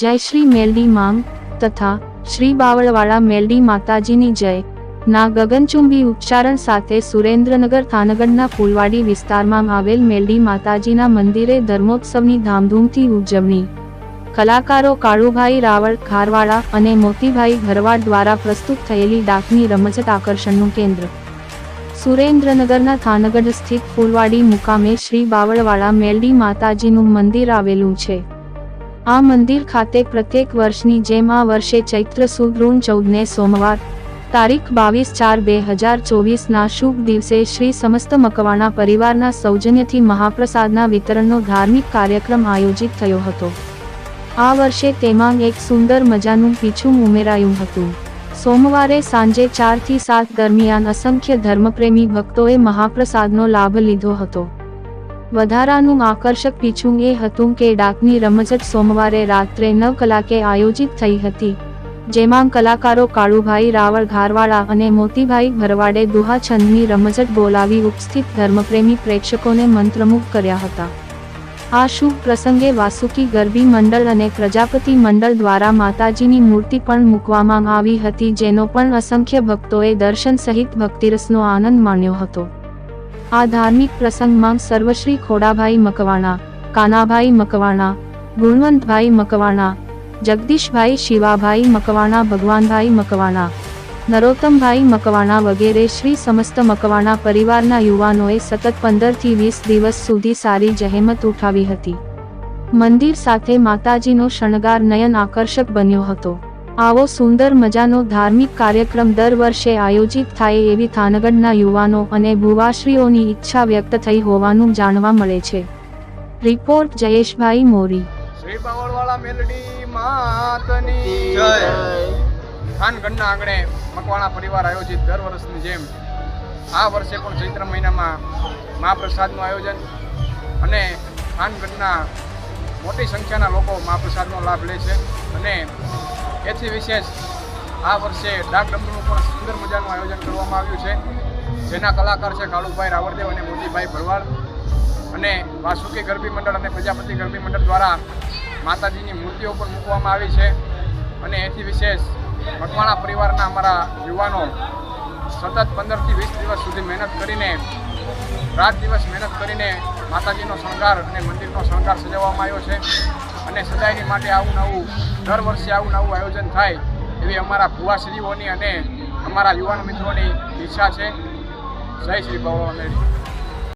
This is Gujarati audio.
જય શ્રી મેલડી માંગ તથા શ્રી બાવળવાળા મેલડી માતાજીની જય. ના ગગનચુંબી ઉચ્ચારણ સાથે સુરેન્દ્રનગર થાનગઢના ફૂલવાડી વિસ્તારમાં આવેલ મેલડી માતાજીના મંદિરે ધર્મોત્સવની ધામધૂમથી ઉજવણી. કલાકારો કાળુભાઈ રાવળ ખારવાડા અને મોતીભાઈ ભરવાડ દ્વારા પ્રસ્તુત થયેલી ડાકની રમઝટ આકર્ષણનું કેન્દ્ર. સુરેન્દ્રનગરના થાનગઢ સ્થિત ફૂલવાડી મુકામે શ્રી બાવળવાળા મેલડી માતાજીનું મંદિર આવેલું છે. આ મંદિર ખાતે પ્રત્યેક વર્ષની જેમ આ વર્ષે ચૈત્ર સુદ ઋણ ચૌદને સોમવાર, તારીખ બાવીસ ચાર બે હજાર ચોવીસના શુભ દિવસે શ્રી સમસ્ત મકવાણા પરિવારના સૌજન્યથી મહાપ્રસાદના વિતરણનો ધાર્મિક કાર્યક્રમ આયોજિત થયો હતો. આ વર્ષે તેમાં એક સુંદર મજાનું પીછું ઉમેરાયું હતું. સોમવારે સાંજે ચારથી સાત દરમિયાન અસંખ્ય ધર્મપ્રેમી ભક્તોએ મહાપ્રસાદનો લાભ લીધો હતો. વધારાનું આકર્ષક પીછું એ હતું કે ડાકની રમઝટ સોમવારે રાત્રે નવ કલાકે આયોજિત થઈ હતી. જેમાં કલાકારો કાળુભાઈ રાવળ ઘારવાળા અને મોતીભાઈ ભરવાડે દુહા છંદની રમઝટ બોલાવી ઉપસ્થિત ધર્મપ્રેમી પ્રેક્ષકોને મંત્રમુગ્ધ કર્યા હતા. આ શુભ પ્રસંગે વાસુકી ગરબી મંડળ અને પ્રજાપતિ મંડળ દ્વારા માતાજીની મૂર્તિ પણ મૂકવામાં આવી હતી, જેનો પણ અસંખ્ય ભક્તોએ દર્શન સહિત ભક્તિરસનો આનંદ માણ્યો હતો. આ ધાર્મિક પ્રસંગમાં સર્વશ્રી ખોડાભાઈ મકવાણા, કાનાભાઈ મકવાણા, ગુણવંતભાઈ મકવાણા, જગદીશભાઈ શિવાભાઈ મકવાણા, ભગવાનભાઈ મકવાણા, નરોત્તમભાઈ મકવાણા વગેરે શ્રી સમસ્ત મકવાણા પરિવારના યુવાનોએ સતત પંદરથી વીસ દિવસ સુધી સારી જહેમત ઉઠાવી હતી. મંદિર સાથે માતાજીનો શણગાર નયન આકર્ષક બન્યો હતો. આવો સુંદર મજાનો ધાર્મિક કાર્યક્રમ દર વર્ષે આયોજિત થાય એવી થાનગઢના યુવાનો અને ભુવાશ્રીઓની ઈચ્છા વ્યક્ત થઈ હોવાનું જાણવા મળે છે. રિપોર્ટ જયેશભાઈ મોરી. શ્રી બાવળવાળા મેલડી આંગણે મકવાણા પરિવાર આયોજિત દર વર્ષની જેમ આ વર્ષે પણ ચૈત્ર મહિનામાં મહાપ્રસાદનું આયોજન અને ખાનગઢના મોટી સંખ્યાના લોકો મહાપ્રસાદનો લાભ લે છે અને એથી વિશેષ આ વર્ષે ડાક ડમરૂનું પણ સુંદર મજાનું આયોજન કરવામાં આવ્યું છે. જેના કલાકાર છે કાળુભાઈ રાવળદેવ અને મોતીભાઈ ભરવાડ. અને વાસુકી ગરબી મંડળ અને પ્રજાપતિ ગરબી મંડળ દ્વારા માતાજીની મૂર્તિઓ પણ મૂકવામાં આવી છે. અને એથી વિશેષ મકવાણા પરિવારના અમારા યુવાનો સતત પંદરથી વીસ દિવસ સુધી મહેનત કરીને, રાત દિવસ મહેનત કરીને માતાજીનો શણગાર અને મંદિરનો શણગાર સજાવવામાં આવ્યો છે. અને સદાયની માટે આવું નવું, દર વર્ષે આવું નવું આયોજન થાય એવી અમારા ભુવાશ્રીઓની અને અમારા યુવાન મિત્રોની ઈચ્છા છે. જય શ્રી ભગવાન